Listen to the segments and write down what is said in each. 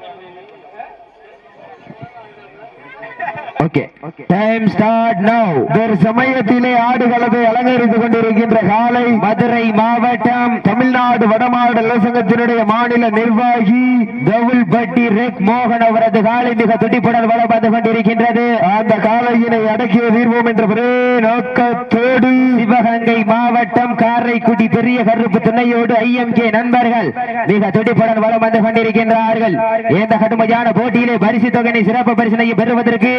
Gracias. Okay time start now வேறு சமயத்திலே ஆடுகளத்தை அலங்கரித்துக் கொண்டிருக்கின்ற காலை மதுரை மாவட்டம் தமிழ்நாடு வடமாடு சங்கத்தினுடைய மாநில நிர்வாகி தவுல்பட்டி ரெக் மோகன் அவரது காலை மிக துடிப்புடன் வளம் வந்து கொண்டிருக்கின்றது. அந்த காலையினை அடக்கிய தீர்வோம் என்ற ஒரே நோக்கத்தோடு சிவகங்கை மாவட்டம் காரைக்குடி பெரிய கருப்பு துணையோடு ஐஎம்கே நண்பர்கள் மிக துடிப்புடன் வளம் வந்து கொண்டிருக்கின்றார்கள். இந்த கடுமையான போட்டியிலே பரிசு தொகையை சிறப்பு பரிசனையை பெறுவதற்கு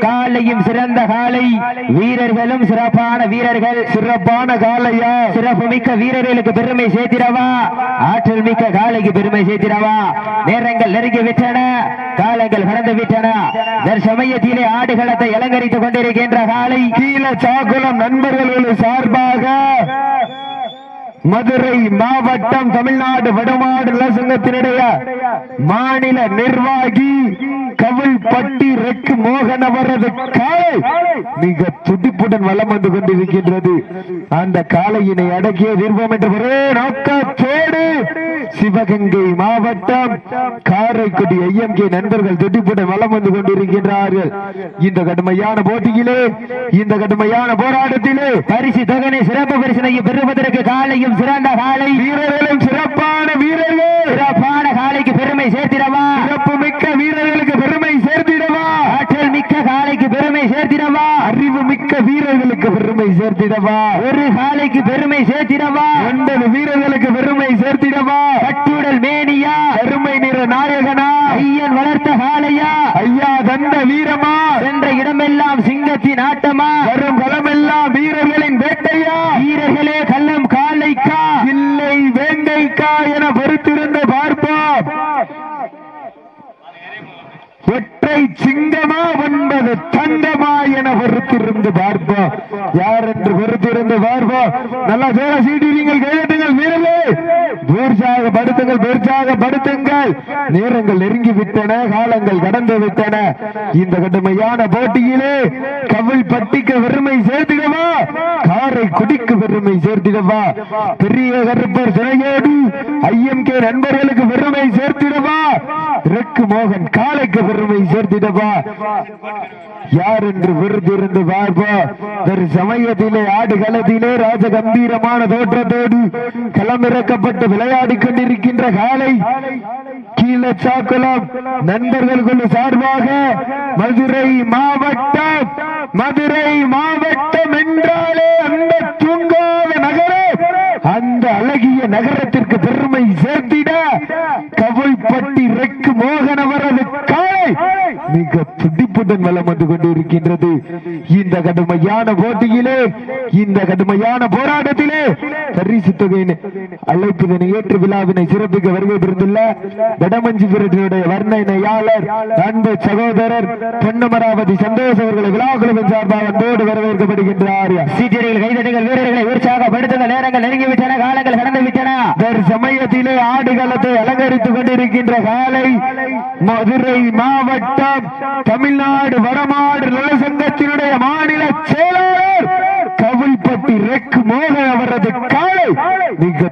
காலையும் சிறந்த காலை. வீரர்களும் சிறப்பான வீரர்கள். சிறப்பான காலையா? சிறப்பு மிக்க வீரர்களுக்கு பெருமை சேர்த்திடவா? ஆற்றல் மிக்க காலைக்கு பெருமை சேர்த்திடவா? நேரங்கள் நெருங்கி விட்டன. காலங்கள் கடந்து விட்டன. தற்சமயத்திலே ஆடுகளத்தை அலங்கரித்துக் கொண்டிருக்கின்ற காலை. கீழ சாக்குளம் நண்பர்களுடைய சார்பாக. மதுரை மாவட்டம் தமிழ்நாடு வடமாடு சங்கத்தினுடைய மாநில நிர்வாகி கவிழ்பட்டி ரெக்கு மோகன் அவரது காலை மிக துடிப்புடன் வலம் வந்து கொண்டிருக்கின்றது. அந்த காலையினை அடக்கிய தீர்வோம் என்ற ஒரே நோக்கத்தோ சிவகங்கை மாவட்டம் காரைக்குடி ஐஎம்கே நண்பர்கள் துடிப்புடன் வலம் வந்து கொண்டிருக்கின்றார்கள். இந்த கடுமையான போட்டியிலே இந்த கடுமையான போராட்டத்திலே பரிசு தொகனை சிறப்பு பரிசனை பெறுவதற்கு காலையும் சிறந்த காலை. வீரர்களும் சிறப்பான வீரர்கள். சிறப்பான காலைக்கு பெருமை சேர்த்திடவா? சிறப்பு மிக்க வீரர்களுக்கு பெருமை காலைக்கு பெருமை சேர்த்திடவா? அறிவு மிக்க வீரர்களுக்கு பெருமை சேர்த்திடவா? ஒரு காலைக்கு பெருமை சேர்த்திடவா? ஒன்பது வீரர்களுக்கு பெருமை சேர்த்திடவா? கட்டுடல் மேனியா? பெருமை நிற நாயகனா? ஐயன் வளர்த்த காளையா? ஐயா தந்த வீரமா? சென்ற இடமெல்லாம் சிங்கத்தின் ஆட்டமா வரும் களமெல்லாம் வீரர்களின் வேட்டையா வீரர்களே கள்ளம் காளைக்கா இல்லை வேங்கைக்கா என பொறுத்திருந்து பார்ப்போம் ஒற்றை சிங்கமா ஒன்பது தங்கமா என பொறுத்திருந்து பார்ப்போம். யார் என்று பொறுத்திருந்து பார்ப்போம். நல்லா வேலை சீட்டுங்கள் கையெழுத்துங்கள் வீரர்களே. உற்சாக படுத்துங்கள் உற்சாக படுத்துங்கள். நேரங்கள் நெருங்கி விட்டன காலங்கள் கடந்து விட்டன இந்த கடுமையான போட்டியிலே கவிழ் பட்டிக்கு பெருமை சேர்த்திடவா ஆரை குடிக்கு பெருமை சேர்த்திடவா? பெரிய கருப்பர் சிறையோடு ஐஎம்கே நண்பர்களுக்கு பெருமை சேர்த்திடவா? ரெக்கு மோகன் காலைக்கு பெருமை சேர்த்திடவா? யார் என்று விருதிருந்து பார்ப்போம் ஒரு சமயத்திலே ஆடுகளத்திலே ராஜ கம்பீரமான தோற்றத்தோடு களமிறக்கப்பட்டு விளையாடிக் கொண்டிருக்கின்ற காலை கீழே சாக்குளம் நண்பர்களுக்கு சார்பாக மதுரை மாவட்டம் மதுரை மாவட்டம் என்றாலே அந்த தூங்காத நகரம் அந்த அழகிய நகரத்திற்கு பெருமை சேர்த்திட கவிழ்பட்டி ரெக்கு மோகன் காலை. மிக துடிப்புடன் வலம் வந்து கொண்டிருக்கின்றது. இந்த கடுமையான போட்டியிலே இந்த கடுமையான போராட்டத்திலே பரிசு தொகையின் அழைப்புதனை ஏற்று விழாவினை சிறப்பிக்க வருகை புரிந்துள்ள வடமஞ்சி வீரர்களுடைய வர்ணனையாளர் அன்பு சகோதரர் பொன்னமராவதி சந்தோஷ் அவர்களை விழா குழுவின் சார்பாக அன்போடு வரவேற்கப்படுகின்றார். சீட்டியர்கள் கைதட்டுகள் வீரர்களை உற்சாகப்படுத்துங்கள் நேரங்கள் நெருங்கிவிட்டன காலங்கள் கடந்து விட்டன சமயத்திலே ஆடுகளத்தை அலங்கரித்துக் கொண்டிருக்கின்ற காலை மதுரை மாவட்டம் தமிழ்நாடு வடமாடு நலசங்கத்தினுடைய மாநில செயலாளர் கவிழ்பட்டி ரெக் மோகன் அவரது காலை மிக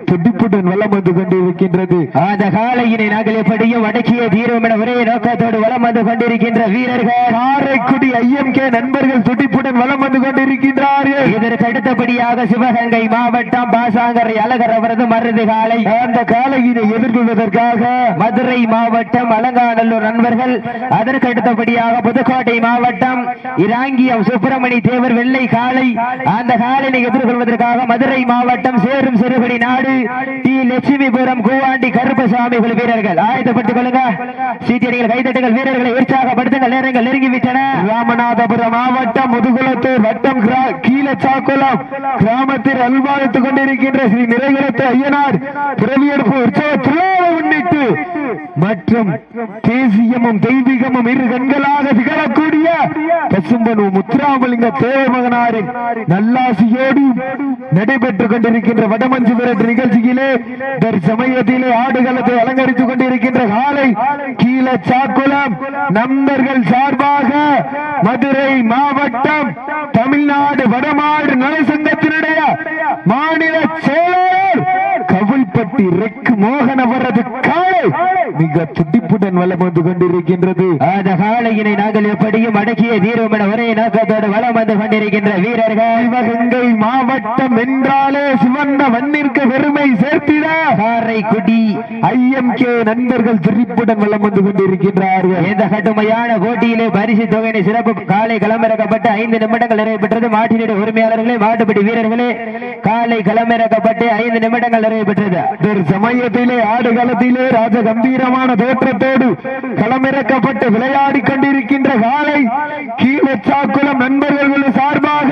வலம் வந்து கொண்டிருக்கின்றது. அந்த காலையினை நாங்கள் எப்படியும் அடக்கிய தீர்வோம் என ஒரே நோக்கத்தோடு வலம் வந்து கொண்டிருக்கின்ற வீரர்கள். காரைக்குடி ஐஎம்கே நண்பர்கள் துடிப்புடன் வலம் வந்து கொண்டிருக்கின்றார்கள். இதற்கு அடுத்தபடியாக சிவகங்கை மாவட்டம் பாசாங்கரை அழகர் அவரது மருது காலை அந்த காலையினை எதிர்கொள்வதற்காக மதுரை மாவட்டம் அலங்காநல்லூர் நண்பர்கள். அதற்கு அடுத்தபடியாக புதுக்கோட்டை மாவட்டம் இராங்கியம் சுப்பிரமணி தேவர் வெள்ளை காலை அந்த காலையை எதிர்கொள்வதற்காக மதுரை மாவட்டம் சேரும் சிறுகுடி நாடு. டி. லட்சுமிபுரம் கூவாண்டி கருப்பசாமிகள் வீரர்கள். ஆயத்தப்பட்டுக் கொள்ளுங்க சீட்டியடிகள் கைதட்டுகள் வீரர்களை உற்சாகப்படுத்துங்கள். நேரங்கள் நெருங்கிவிட்டன. ராமநாதபுரம் மாவட்டம் முதுகுளத்தூர் வட்டம் கிரா- கீழச்சாக்குளம் கிராமத்தில் அல்வாழ்த்துக் கொண்டிருக்கின்ற ஸ்ரீ நிறைகுலத்து ஐயனார் பிறவியெடுப்பு உற்சவ திருவிழாவை முன்னிட்டு மற்றும் தேசியமும் தெய்வீகமும் இரு கண்களாக திகழக்கூடிய பசும்பனு முத்துராமலிங்க தேவமகனாரின் நல்லாசியோடு நடைபெற்றுக் கொண்டிருக்கின்ற வடமஞ்சு விரட்டு நிகழ்ச்சியிலே தற்சமயத்திலே ஆடுகளத்தை அலங்கரித்துக் கொண்டிருக்கின்ற காலை கீழ சாக்குளம் நண்பர்கள் சார்பாக மதுரை மாவட்டம் தமிழ்நாடு வடமாடு நலசங்கத்தினுடைய மாநில செயலாளர் கவுல் கவுல்பட்டி ரெக் மோகன் அவரது காலை மிக துடிப்புடன் வலம் வந்து கொண்டிருக்கின்றது. அந்த காளையினை நாங்கள் எப்படியும் அடக்கிய தீர்வோம் என ஒரே நோக்கத்தோடு வலம் வந்து கொண்டிருக்கின்ற வீரர்கள். சிவகங்கை மாவட்டம் என்றாலே சிவந்த மண்ணிற்கு பெருமை சேர்த்திட. காரைக்குடி. ஐஎம்கே நண்பர்கள் துடிப்புடன் வலம் வந்து கொண்டிருக்கின்றார்கள். இந்த கடுமையான போட்டியிலே பரிசு தொகையினை சிறப்பு காலை களமிறக்கப்பட்டு ஐந்து நிமிடங்கள் நிறைவேற்றது மாட்டினுடைய உரிமையாளர்களே மாட்டுப்படி வீரர்களே காலை களமிறக்கப்பட்டு ஐந்து நிமிடங்கள் நிறைவேற்றது ஒரு சமயத்திலே ஆடுகளத்திலே ராஜ கம்பீரமான தோற்றத்தோடு களமிறக்கப்பட்டு விளையாடி கொண்டிருக்கின்ற காலை கீழச்சாக்குளம் நண்பர்கள் சார்பாக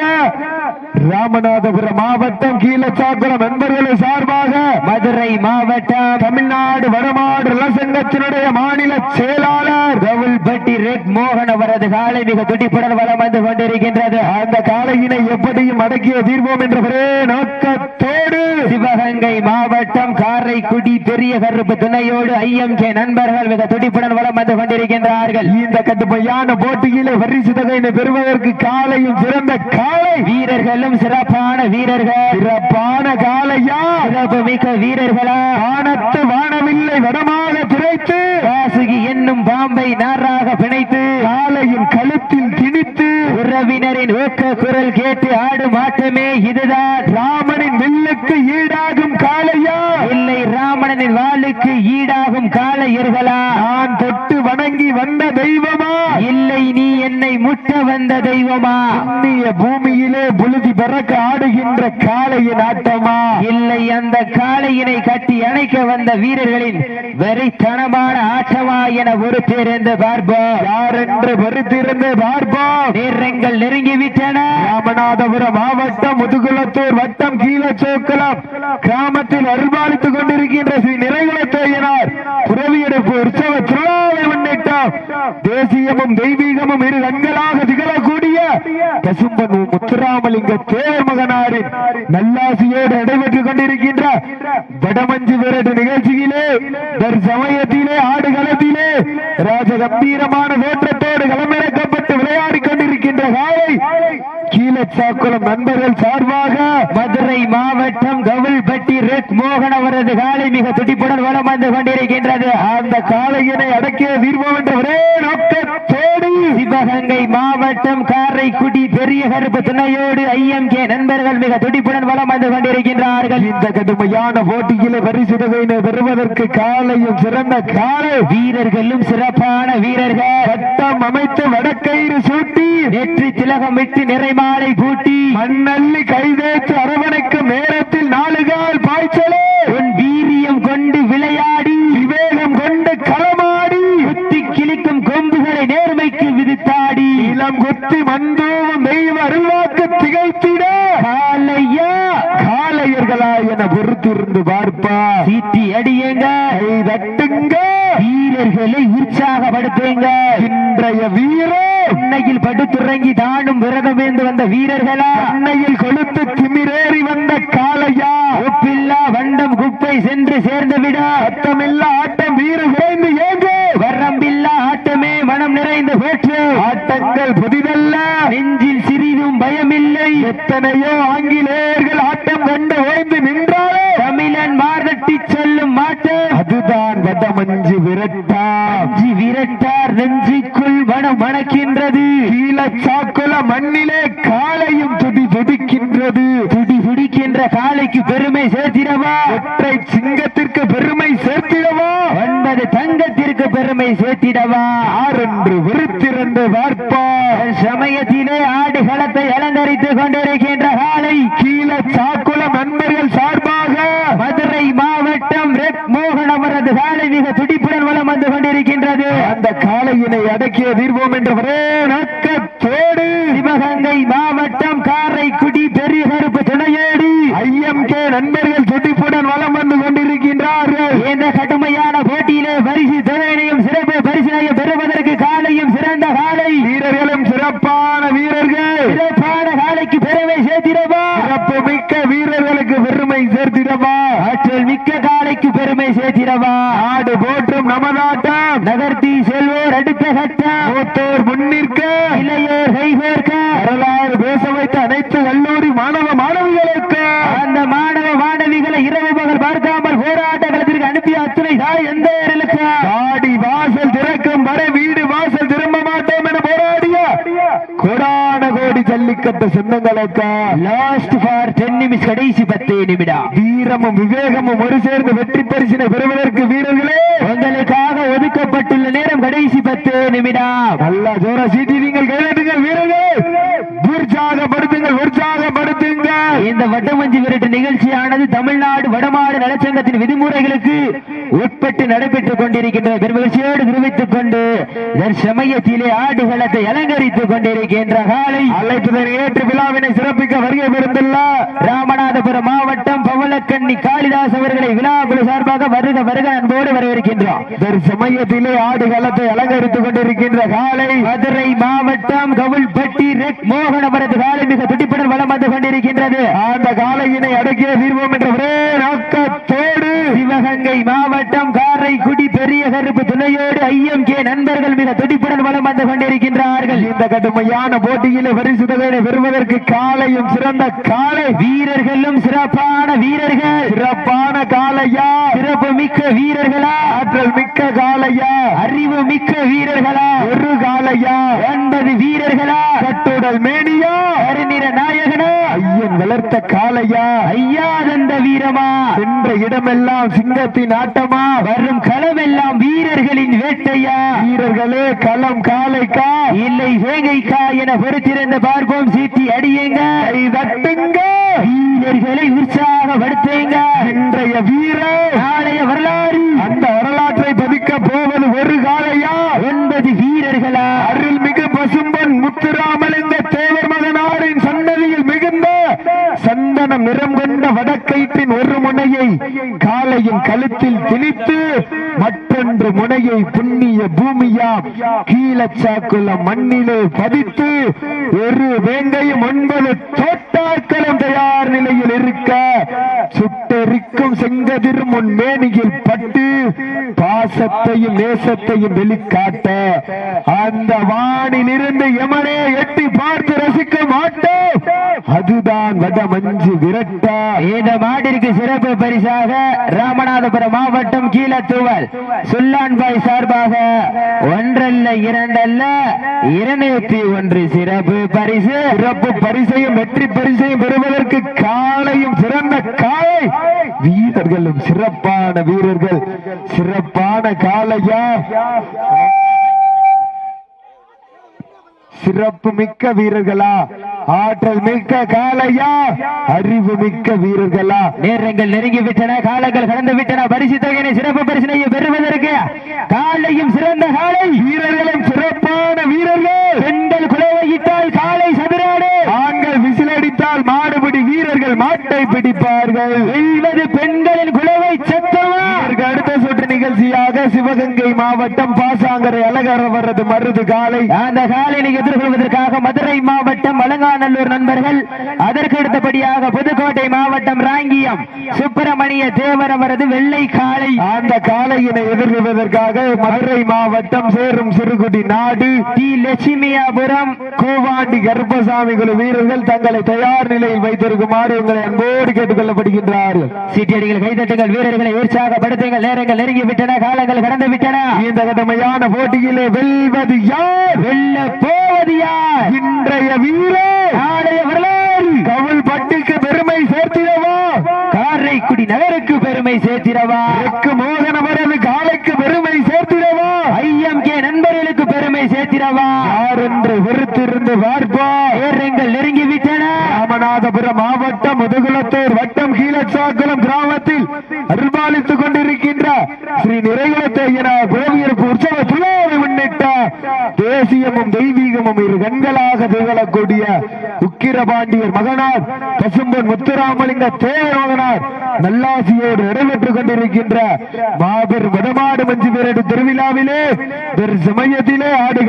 ராமநாதபுரம் மாவட்டம் கீழச்சாக்குளம் நண்பர்கள் சார்பாக மதுரை மாவட்டம் தமிழ்நாடு வடமாடு நலசங்கத்தினுடைய மாநில செயலாளர் கவுல்பட்டி ரெட் மோகன் அவரது காலை மிக துடிப்புடன் வளம் வந்து கொண்டிருக்கின்றது. அந்த காலையினை எப்படியும் அடக்கிய தீர்வோம் என்ற ஒரே நோக்கத்தோடு சிவகங்கை மாவட்டம் காரைக்குடி பெரிய கருப்பு துணையோடு ஐஎம்கே நண்பர்கள் மிக துடிப்புடன் வளம் வந்து கொண்டிருக்கின்றார்கள். இந்த கடுமையான போட்டியிலே பரிசு தொகையினை பெறுவதற்கு காலையும் சிறந்த காலை வீரர்களும் சிறப்பான வீரர்கள். சிறப்பான காலையா சிறப்பு மிக்க வீரர்களா. வானத்து வானவில்லை வடமாக திரைத்து. வாசுகி என்னும் பாம்பை நாராக பிணைத்து. காலையின் கழுத்தில் திணித்து. உறவினரின் ஊக்க குரல் கேட்டு ஆடும் ஆட்டமே இதுதான். ராமனின் வில்லுக்கு ஈடாகும் காலையா இல்லை ராமணனின் வாளுக்கு ஈடாகும் காளையர்களா. நான் வணங்கி வந்த தெய்வமா? இல்லை நீ என்னை முட்ட வந்த தெய்வமா? புண்ணிய பூமியிலே புழுதி பறக்க ஆடுகின்ற காளையின் ஆட்டமா? இல்லை அந்த காளையினை கட்டி அணைக்க வந்த வீரர்களின் வெறித்தனமான ஆட்டமா என ஒரு தேர்ந்து பார்ப்போம். யார் என்று பொறுத்திருந்து பார்ப்போம். நேரங்கள் நெருங்கிவிட்டன. ராமநாதபுரம் மாவட்டம் முதுகுளத்தூர் வட்டம் கீழச்சோக்கலம் கிராமத்தில் அருள்பாலித்துக் கொண்டிருக்கின்ற ஸ்ரீ நிறைகுலத்தேயனார். புறவியெடுப்பு உற்சவ திருவிழாவை தேசியமும் தெய்வீகமும் இரு கண்களாக திகழக்கூடிய பசும்பன் முத்துராமலிங்க தேவர் மகனாரின் நல்லாசியோடு நடைபெற்றுக் கொண்டிருக்கின்ற வடமஞ்சு விரட்டு நிகழ்ச்சியிலே தற்சமயத்திலே ஆடுகளத்திலே ராஜ கம்பீரமான தோற்றத்தோடு களமிறக்கப்பட்டு விளையாடி கொண்டிருக்கின்ற காலை கீழச்சாக்குளம் நண்பர்கள் சார்பாக மதுரை மாவட்டம் கவுல்பட்டி ரெட் மோகன் அவரது காலை மிக துடிப்புடன் வளம் வந்து கொண்டிருக்கின்றது. அந்த காலையினை அடக்கிய தீர்வோம் என்ற ஒரே நோக்கத்தோடு சிவகங்கை மாவட்டம் காரைக்குடி பெரிய கருப்பு துணையோடு ஐஎம் கே நண்பர்கள் மிக துடிப்புடன் வளம் வந்து கொண்டிருக்கின்றார்கள். இந்த கடுமையான போட்டியிலே பரிசு தொகையினை பெறுவதற்கு காலையும் சிறந்த காலை வீரர்களும் சிறப்பான வீரர்கள். சட்டம் அமைத்து வடக்கயிறு சூட்டி. நெற்றி திலகம் விட்டு திலகமிட்டு நிறைமாலை பூட்டி மண்ணள்ளி கைதேச்சு அரவணைக்கும் நேரத்தில் நாலுகால் பாய்ச்சலே. உன் வீரியம் கொண்டு விளையாடி விவேகம் கொண்டு களமாடி குத்தி கிழிக்கும் கொம்புகளை நேர்மைக்கு விதித்தாடி இளம் குத்தி மந்தோவும் தெய்வ அருள்வாக்கு திகைத்திட. காலையா? காளையர்களா என பொறுத்திருந்து பார்ப்பா. சீட்டி அடியுங்க. தட்டுங்க. வீரர்களை உற்சாகப்படுத்துங்க. இன்றைய வீரோ உன்னையில் படுத்துறங்கி தானும் விரதமேந்து வந்த வீரர்களா? அன்னையில் கொளுத்து திமிரேறி வந்த காளையா? ஒப்பில்லா வண்டம் குப்பை சென்று சேர்ந்து விட அத்தமில்லா ஆட்டம் வீர குறைந்து ஏங்க. வரம்பில்லா ஆட்டமே மனம் நிறைந்து போற்று. ஆட்டங்கள் புதிதல்ல. நெஞ்சில் சிறிதும் பயமில்லை. எத்தனையோ ஆங்கிலேயர்கள் ஆட்டம் கண்டு ஓய்ந்து நின்றாலே. தமிழன் மார்தட்டி செல்லும் மாட்டம் அதுதான் வடமஞ்சு விரட்டா. விரட்டார் நெஞ்சுக்குள் மனம் மணக்கின்றது கீழச்சாக்குல மண்ணிலே காலையும் துடி துடிக்கின்றது துடி துடிக்கின்ற காலைக்கு பெருமை சேர்த்திடவா? ஒற்றை சிங்கத்திற்கு பெருமை சேர்த்திடவா? ஒன்பது தங்கத்திற்கு பெருமை சேர்த்திடவா? ஆறென்று விருத்திரண்டு பார்ப்பா. சமயத்திலே ஆடுகளத்தை அலங்கரித்துக் கொண்டிருக்கின்ற காலை கீழ சாக்குல சார்பாக மதுரை மாவட்டம் ரெட் மோகன் அவரது காலை மிக துடிப்புடன் வலம் வந்து கொண்டிருக்கின்றது அந்த காளையினை அடக்கிய தீர்வோம் என்ற ஒரே நோக்கத்தோடு சிவகங்கை மாவட்டம் காரைக்குடி பெரிய கருப்பு துணையோடு ஐஎம்கே நண்பர்கள் துடிப்புடன் வலம் வந்து கொண்டிருக்கின்றார்கள் இந்த கடுமையான போட்டியிலே பரிசு தொகையினையும் சிறப்பு பரிசினையும் பெறுவதற்கு காலையும் சிறந்த காலை வீரர்களும் சிறப்பான வீரர்கள் சிறப்பான காலைக்கு பெருமை சேர்த்திடவா சிறப்பு மிக்க வீரர்களுக்கு பெருமை சேர்த்திடவா ஆற்றல் மிக்க காலைக்கு பெருமை சேர்த்திடவா நாடு போற்றும் நமதாட்டம் செல்வோர் அடுத்த மூத்தோர் முன்னிற்க இளையோர் கைகோர்க்க வரலாறு பேச வைத்த அனைத்து கல்லூரி மாணவ மாணவிகளுக்கு. அந்த மாணவ மாணவிகளை இரவு பகல் பார்க்காமல் போராடி வணக்கம் வாடி வாசல் திறக்கும் வரை வீடு வாசல் திரும்ப மாட்டோம் என போராடிய கோடான கோடி ஜல்லிக்கட்டு சொந்தங்களுக்கு லாஸ்ட் ஃபார் டென் நிமிஷம் கடைசி பத்து நிமிடம். வீரமும் விவேகமும் ஒரு சேர்ந்து வெற்றி பரிசினை பெறுவதற்கு வீரர்களே. உங்களுக்காக ஒதுக்கப்பட்டுள்ள நேரம் கடைசி பத்து நிமிடம். நல்லா ஜோரா சீட்டி நீங்கள் கையெழுத்துங்கள் வீரர்கள் உற்சாகப்படுத்துங்கள் உற்சாகம் இந்த வட்டமஞ்சி விரட்டு நிகழ்ச்சியானது தமிழ்நாடு வடமாடு நலச்சங்கத்தின் விதிமுறைகளுக்கு உட்பட்டு நடைபெற்றுக் கொண்டிருக்கின்ற பெருமகிழ்ச்சியோடு தெரிவித்துக் கொண்டு சமயத்திலே ஆடுகளத்தை அலங்கரித்துக் கொண்டிருக்கின்ற காலை அழைப்புதனை ஏற்று விழாவினை சிறப்பிக்க வருகை பெறுந்துள்ள ராமநாதபுரம் மாவட்டம் பவளக்கண்ணி காளிதாஸ் அவர்களை விழாக்குழு சார்பாக வருக வருக அன்போடு வரவேற்கின்றோம். சமயத்திலே ஆடுகளத்தை அலங்கரித்துக் கொண்டிருக்கின்ற காலை மதுரை மாவட்டம் கவுல்பட்டி ரெக் மோகனபுரத்து காலை மிக துடிப்புடன் வலம் வந்து கொண்டிருக்கின்றது. அந்த காலையினை அடக்கிய தீர்வோம் என்ற ஒரே நோக்கத்தோடு சிவகங்கை மாவட்டம் காரைக்குடி பெரிய கருப்பு துணையோடு ஐயம் கே நண்பர்கள் மிக துடிப்புடன் வலம் வந்து கொண்டிருக்கின்றார்கள் இந்த கடுமையான போட்டியிலே பரிசு தொகையை பெறுவதற்கு காலையும் சிறந்த காலை. வீரர்களும் சிறப்பான வீரர்கள். சிறப்பான காலையா? சிறப்பு மிக்க வீரர்களா? ஆற்றல் மிக்க காலையா? அறிவு மிக்க வீரர்களா? ஒரு காலையா? ஒன்பது வீரர்களா? கட்டுடல் மேனியா? கருநிற நாயகனா? ஐயன் வளர்த்த காலையா? ஐயா தந்த வீரமா? சென்ற இடமெல்லாம் சிங்கத்தின் ஆட்டமா? வரும் களமெல்லாம் வீரர்களின் வேட்டையா? வீரர்களே களம் காலைக்கா? இல்லை வேங்கைக்கா என பொறுத்திருந்த பார்ப்போம் சீட்டி அடியுங்க. தட்டுங்க. வீரர்களை உற்சாகப்படுத்துங்க. இன்றைய வீரர் நாளைய வரலாறு. அந்த வரலாற்றை பதிக்க போவது ஒரு காலையா? ஒன்பது வீரர்களா? அருள்மிகு பசும்பன் முத்துராமலிங்க தேவர் மகனாரின் சன்னதியில் மிகுந்த சந்தனம் நிறம் கொண்ட வடக்கயிற்றின் ஒரு முனையை காளையின் கழுத்தில் திணித்து மூன்று முனையை புண்ணிய பூமியாம் கீழச்சாக்குள்ள மண்ணிலே பதித்து ஒரு வேங்கையும் ஒன்பது தோட்டாக்களும் தயார் நிலையில் இருக்க சுட்டெரிக்கும் செங்கதிர் முன் மேனியில் பட்டு பாசத்தையும் நேசத்தையும் வெளிக்காட்ட அந்த வானிலிருந்து எமனே எட்டி பார்த்து ரசிக்க மாட்டோம். அதுதான் வட மஞ்சு விரட்டா. இந்த மாட்டிற்கு சிறப்பு பரிசாக ராமநாதபுரம் மாவட்டம் கீழத்தூவல். சுல்லான்பாய் சார்பாக ஒன்றல்ல இரண்டல்ல இருநூத்தி ஒன்று சிறப்பு பரிசு. சிறப்பு பரிசையும் வெற்றி பரிசையும் பெறுவதற்கு காலையும் சிறந்த காலை வீரர்களும் சிறப்பான வீரர்கள். சிறப்பான காலையா சிறப்பு மிக்க வீரர்களா ஆற்றல் மிக்க காலையா அறிவு மிக்க வீரர்களா. நேரங்கள் நெருங்கி விட்டன காலங்கள் கடந்து விட்டன பரிசு தொகையினை சிறப்பு பரிசினையை பெறுவதற்கு காலையும் சிறந்த காலை வீரர்களும் சிறப்பான வீரர்கள். பெண்கள் குலவையிட்டால் காலை சதுராடு. ஆண்கள் விசிலடித்தால் மாடுபிடி வீரர்கள் மாட்டை பிடிப்பார்கள். பெண்களின் குலவை அடுத்த நிகழ்ச்சியாக சிவகங்கை மாவட்டம் பாசாங்கரை அழகரவரது மருது காலை. அந்த காலையை எதிர்கொள்வதற்காக மதுரை மாவட்டம் அலங்காநல்லூர் நண்பர்கள் அதற்கு அடுத்தபடியாக புதுக்கோட்டை மாவட்டம் ராங்கியம் சுப்பிரமணிய தேவர் அவரது வெள்ளை காளை அந்த காளையினை எதிர்கொள்வதற்காக மதுரை மாவட்டம் சேரும் சிறுகுடி நாடு. டி. லட்சுமியாபுரம் கோவாண்டி கர்ப்பசாமி குழு வீரர்கள் தங்களை தயார் நிலையில் வைத்திருக்குமாறு உங்களை அன்போடு கேட்டுக் கொள்ளப்படுகின்றார்கள் சீட்டியடிகள் கைதட்டுங்கள் வீரர்களை உற்சாகப்படுத்துங்கள் நேரங்கள் நெருங்கி விட்டன காலங்கள் கடந்து விட்டன. இந்த கடுமையான போட்டியிலே வெல்வது யார்? வெல்ல போவது யார்? இன்றைய வீரர். நாளைய வரலாறு. கவுல் பட்டிக்கு பெருமை சேர்த்திடவா? காரைக்குடி நகருக்கு பெருமை சேர்த்திடவா? தெற்கு மோகனவரது காலைக்கு பெருமை சேர்த்திடவா? ஐயம் கே நண்பர்களுக்கு பெருமை சேர்த்திடவா? யார் என்று வெறுத்திருந்து பார்ப்பா நேரங்கள் நெருங்கி விட்டன. ராமநாதபுரம் மாவட்டம் முதுகுளத்தூர் வட்டம் கீழச்சாக்குளம் கிராமத்தில் ஸ்ரீ நிறைகுலத்தையன கோவியருக்கு உற்சவ திருவிழாவை முன்னிட்ட தேசியமும் தெய்வீகமும் இரு கண்களாக திகழக்கூடிய உக்கிரபாண்டியர் மகனார் பசும்பன் முத்துராமலிங்க தேவர் மகனார் நல்லாசியோடு நடைபெற்றுக் கொண்டிருக்கின்ற மாபெரும் வடமாடு மஞ்சு பேரடி திருவிழாவிலே பெரு சமயத்திலே ஆடு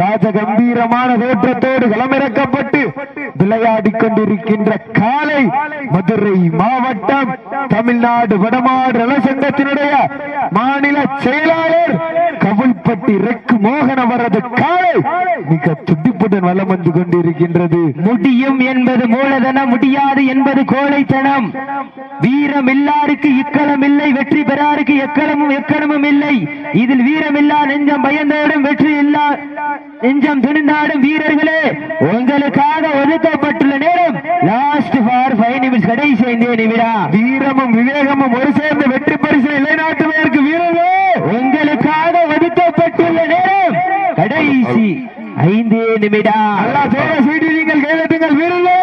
ராஜ கம்பீரமான தோற்றத்தோடு களமிறக்கப்பட்டு விளையாடிக் கொண்டிருக்கின்ற காலை மதுரை மாவட்டம் தமிழ்நாடு வடமாடு நலசங்கத்தினுடைய மாநில செயலாளர் கவுல்பட்டி ரெக்கு மோகன அவரது காலை மிக துடிப்புடன் வலம் வந்து கொண்டிருக்கின்றது. முடியும் என்பது மூலதனம் முடியாது என்பது கோழைத்தனம். வீரம் இல்லாருக்கு இக்களம் இல்லை வெற்றி பெறாருக்கு எக்களமும் எக்களமும் இல்லை. இதில் வீரம் இல்லா நெஞ்சம் பயந்தோடும் வெற்றி இல்லா நெஞ்சம் துணிந்தாடும் வீரர்களே உங்களுக்காக ஒதுக்கப்பட்டுள்ள நேரம் லாஸ்ட் ஃபார் ஃபைவ் நிமிஷம் கடைசி ஐந்து நிமிடம். வீரமும் விவேகமும் ஒரு சேர்ந்த வெற்றி பரிசு நிலைநாட்டுவதற்கு வீரர்களே உங்களுக்காக ஒதுக்கப்பட்டுள்ள நேரம் கடைசி ஐந்து நிமிடம். நீங்கள் கேளுங்கள் வீரர்களே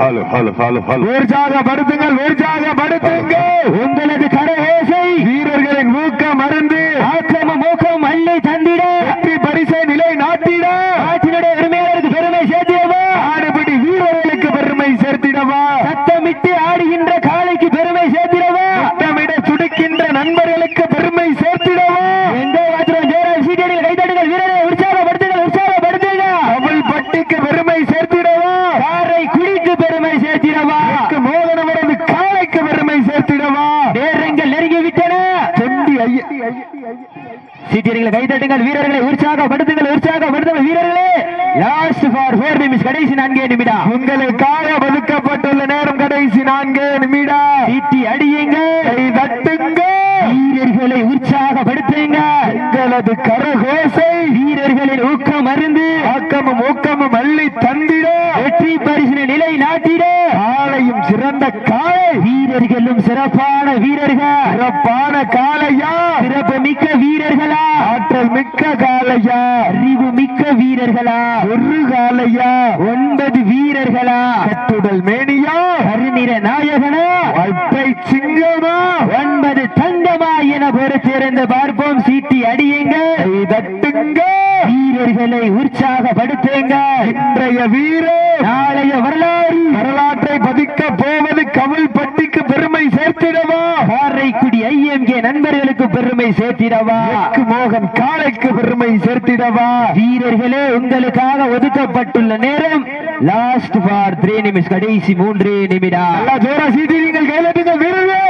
ஹலோ ஹலோ ஹலோ ஹலோ. உற்சாகப்படுத்துங்கள் உற்சாகப்படுத்துங்கள். உங்களது கரவேசை வீரர்களின் ஊக்கம் மருந்து ஆக்கிரம மூக்கம் அள்ளி தந்திட வெற்றி பரிசை நிலை நாட்டிட நாட்டினுடைய உரிமையாளருக்கு பெருமை சேர்த்திடவா ஆடுபிடி வீரர்களுக்கு பெருமை சேர்த்திடவா சத்தமிட்டு ஆடுகின்ற காளைக்கு பெருமை சேர்த்திடவா சத்தமிட துடிக்கின்ற நண்பர்களுக்கு பெருமை சேர்த்திடவா எந்த மாத்திரம் ஜெயராஜ் சீட்டியடியில் கைத்தட்டுங்கள் வீரரை உற்சாகப்படுத்துங்கள் உற்சாகப்படுத்துங்க தமிழ் பட்டிக்கு பெருமை சேர்த்திடவா காரை குடிக்கு பெருமை சேர்த்திடவா எனக்கு மோகனவரது காலைக்கு பெருமை சேர்த்திடவா நேரங்கள் நெருங்கி விட்டன தொண்டி ஐய சீட்டியடிகளை கைத்தட்டுங்கள் வீரர்களை உற்சாகப்படுத்துங்கள் உற்சாகப்படுத்துங்கள் வீரர்களே. லாஸ்ட் ஃபார் ஃபோர் நிமிஷம் கடைசி நான்கே நிமிடம். உங்களுக்காக ஒதுக்கப்பட்டுள்ள நேரம் கடைசி நான்கு நிமிடம். சீட்டி அடியுங்க தட்டுங்க வீரர்களை உற்சாகப்படுத்துங்க உங்களது கரகோசை வீரர்களின் ஊக்கம் அருந்து ஆக்கமும் ஊக்கமும் அள்ளி தந்திட வெற்றி பரிசின நிலை நாட்டிட காலையும் சிறந்த காலை வீரர்களும் சிறப்பான வீரர்கள். சிறப்பான காலையா சிறப்பு மிக்க வீரர்களா. ஆற்றல் மிக்க காலையா அறிவு மிக்க வீரர்களா. ஒரு காலையா ஒன்பது வீரர்களா. கட்டுடல் மேனியா. கருநிற நாயகனா. அட்டை சிங்கமா. ஒன்பது தங்கமா என பொறுத்திருந்து பார்ப்போம். சீட்டி அடியுங்க. தட்டுங்க. வீரர்களை உற்சாகப்படுத்துங்க. இன்றைய வீர நாளைய வரலாறு வரலாற்றை பதிக்க போவது கமல் பட்டிக்கு பெருமை சேர்த்திடவா? காரைக்குடி ஐஎம்கே நண்பர்களுக்கு பெருமை சேர்த்திடவா? மோகன் காளைக்கு பெருமை சேர்த்திடவா? வீரர்களே உங்களுக்காக ஒதுக்கப்பட்டுள்ள நேரம். லாஸ்ட் ஃபார் த்ரீ நிமிஷம் கடைசி மூன்று நிமிடம். நல்லா ஜோரா சீட்டி நீங்கள் கைலட்டுங்க வீரர்களே.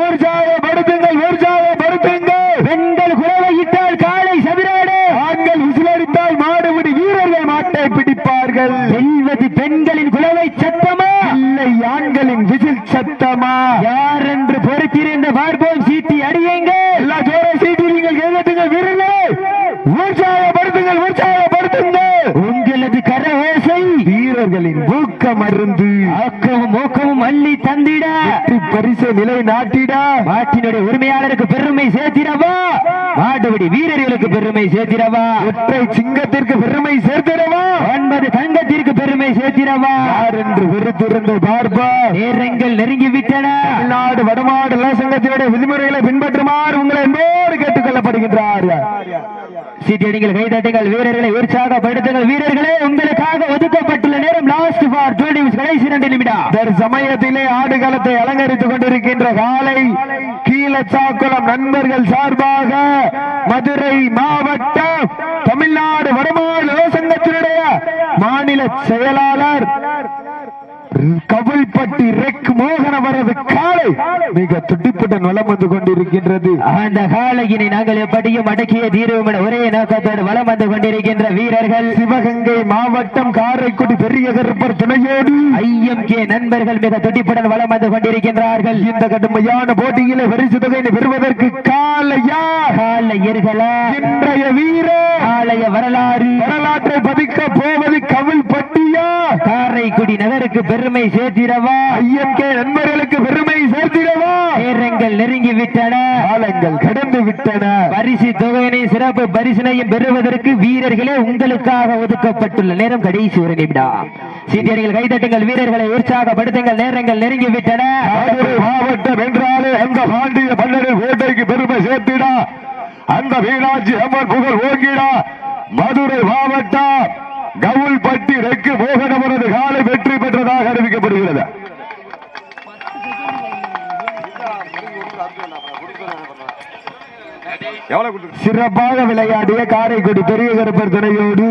உற்சாகப்படுத்துங்கள் உற்சாகப்படுத்துங்கள் பெண்கள் குறவையிட்டால் காலை சதுராடு ஆண்கள் விசிலடித்தால் மாடுபிடி வீரர்கள் மாட்டை பிடிப்பார்கள் வெல்வது பெண்களின் குலவை சத்தமா இல்லை ஆண்களின் விசில் சத்தமா யார் என்று பொறுத்திருந்த பார்ப்போம் சீட்டி அடியுங்க எல்லா ஜோரா சீட்டி நீங்கள் கைலட்டுங்க வீரர்களே உற்சாகப்படுத்துங்கள் உற்சாகப்படுத்துங்கள். உங்களது கரவேசை வீரர்களின் ஊக்கம் அருந்து ஆக்கமும் ஊக்கமும் அள்ளி தந்திட. பரிசு நிலை நாட்டிட. மாட்டினுடைய உரிமையாளருக்கு பெருமை சேர்த்திடவா? மாடுபிடி வீரர்களுக்கு பெருமை சேர்த்திடவா? ஒற்றை சிங்கத்திற்கு பெருமை சேர்த்திடவா? ஒன்பது தங்கத்திற்கு பெருமை சேர்த்திடவா? என்று வெறுத்திருந்த பார்ப்பா? நேரங்கள் நெருங்கி விட்டன. தமிழ்நாடு வடமாடு சங்கத்தினுடைய விதிமுறைகளை பின்பற்றுமாறு உங்களை என்போடு கேட்டுக் கொள்ளப்படுகின்றார்கள் சீட்டியடிகள் கைதட்டுங்கள் வீரர்களை உற்சாகப்படுத்துங்கள். வீரர்களே உங்களுக்காக ஒதுக்கப்பட்டுள்ள நேரம் லாஸ்ட் ஃபார் டூ நிமிஷம் கடைசி ரெண்டு நிமிடம். தற்சமயத்திலே ஆடுகளத்தை அலங்கரித்துக் கொண்டிருக்கின்ற காலை கீழச்சாக்குளம் நண்பர்கள் சார்பாக மதுரை மாவட்டம் தமிழ்நாடு வருமான சங்கத்தினுடைய மாநில செயலாளர் கவிழ்பட்டி ரெக் மோகன வரது காலை மிக துடிப்புடன் வலம் வந்து கொண்டிருக்கின்றது. அந்த காலையினை நாங்கள் எப்படியும் அடக்கிய தீர்வோம் என ஒரே நோக்கத்தோடு வலம் வந்து கொண்டிருக்கின்ற வீரர்கள். சிவகங்கை மாவட்டம் காரைக்குடி பெரிய கருப்பர் துணையோடு ஐஎம்கே நண்பர்கள் மிக துடிப்புடன் வலம் வந்து கொண்டிருக்கின்றார்கள். இந்த கடுமையான போட்டியிலே பரிசு தொகையை பெறுவதற்கு காலையா? காலையர்களா? இன்றைய வீரர் காலைய வரலாறு. வரலாற்றை பதிக்க போவது கவில் பட்டியா காரைக்குடி நகருக்கு பெருமை சேர்த்திடவா? ஐஎம்கே நண்பர்களுக்கு பெருமை சேர்த்திடவா? நேரங்கள் நெருங்கி விட்டன. காலங்கள் கடந்து விட்டன. பரிசு தொகையினை சிறப்பு பரிசினையும் பெறுவதற்கு வீரர்களே உங்களுக்காக ஒதுக்கப்பட்டுள்ள நேரம் கடைசி ஒரு நிமிடம். சீட்டியடிகள் கைதட்டுங்கள் வீரர்களை உற்சாகப்படுத்துங்கள் நேரங்கள் நெருங்கி விட்டன. மாவட்டம் என்றாலே அந்த பாண்டிய மன்னரின் கோட்டைக்கு பெருமை சேர்த்திடா. அந்த மீனாட்சி அம்மன் புகழ் ஓங்கிடா. மதுரை மாவட்டம் கவுல்பட்டி ரெக்கு மோகனவரது காலை வெற்றி பெற்றதாக அறிவிக்கப்படுகிறது. சிறப்பாக விளையாடிய காரைக்குடி பெரிய கருப்பர் துணையோடு